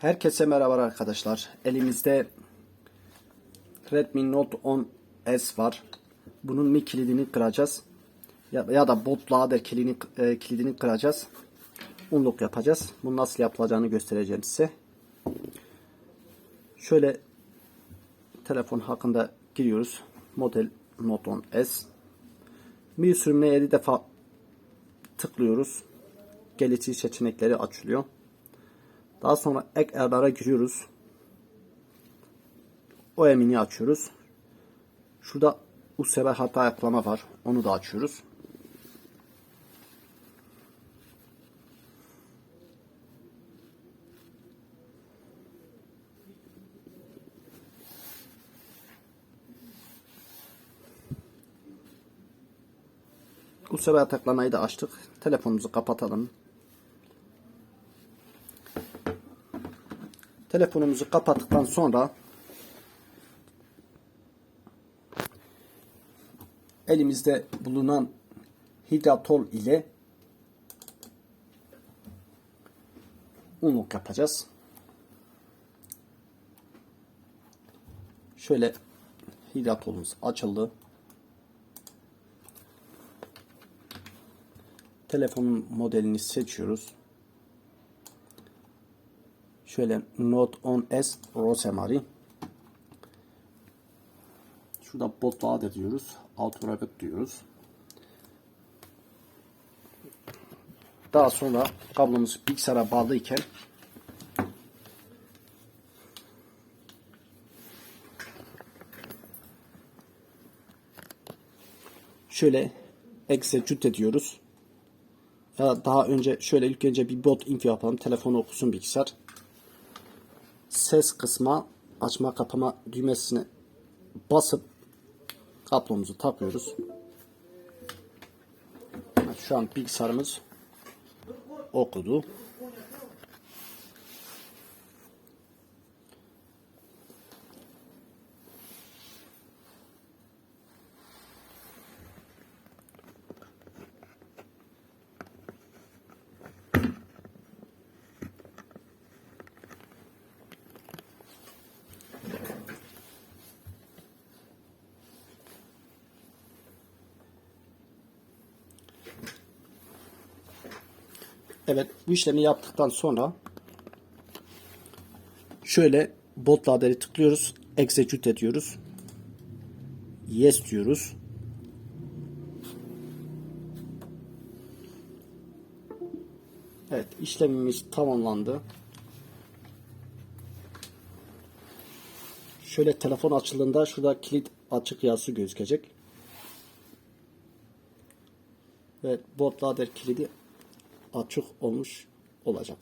Herkese merhaba arkadaşlar. Elimizde Redmi Note 10S var. Bunun mi kilidini kıracağız. Ya, ya da bootloader kilidini, e, kilidini kıracağız. Unlock yapacağız. Bunu nasıl yapılacağını göstereceğim size. Şöyle telefon hakkında giriyoruz. Model Note 10S. Mi sürümüne 7 defa tıklıyoruz. Gelişi seçenekleri açılıyor. Daha sonra ek ayarlara giriyoruz. O emini açıyoruz. Şurada USB hata yaklama var. Onu da açıyoruz. USB ataklamayı da açtık. Telefonumuzu kapatalım. Telefonumuzu kapattıktan sonra elimizde bulunan hidratol ile unluk yapacağız. Şöyle hidratolumuz açıldı. Telefonun modelini seçiyoruz. Şöyle Note 10S Rosemary. Şurada bootloader diyoruz. Auto Rabbit diyoruz. Daha sonra kablomuz bilgisayara bağlı iken şöyle execute ediyoruz. Ya daha önce şöyle ilk önce bir bot info yapalım. Telefonu okusun bilgisayar ses kısma açma kapama düğmesine basıp kablomuzu takıyoruz. Şu an bilgisayarımız okudu. Evet bu işlemi yaptıktan sonra şöyle bot laderi tıklıyoruz. Execute ediyoruz. Yes diyoruz. Evet işlemimiz tamamlandı. Şöyle telefon açıldığında şurada kilit açık yazısı gözükecek. Evet bot lader kilidi açık olmuş olacak.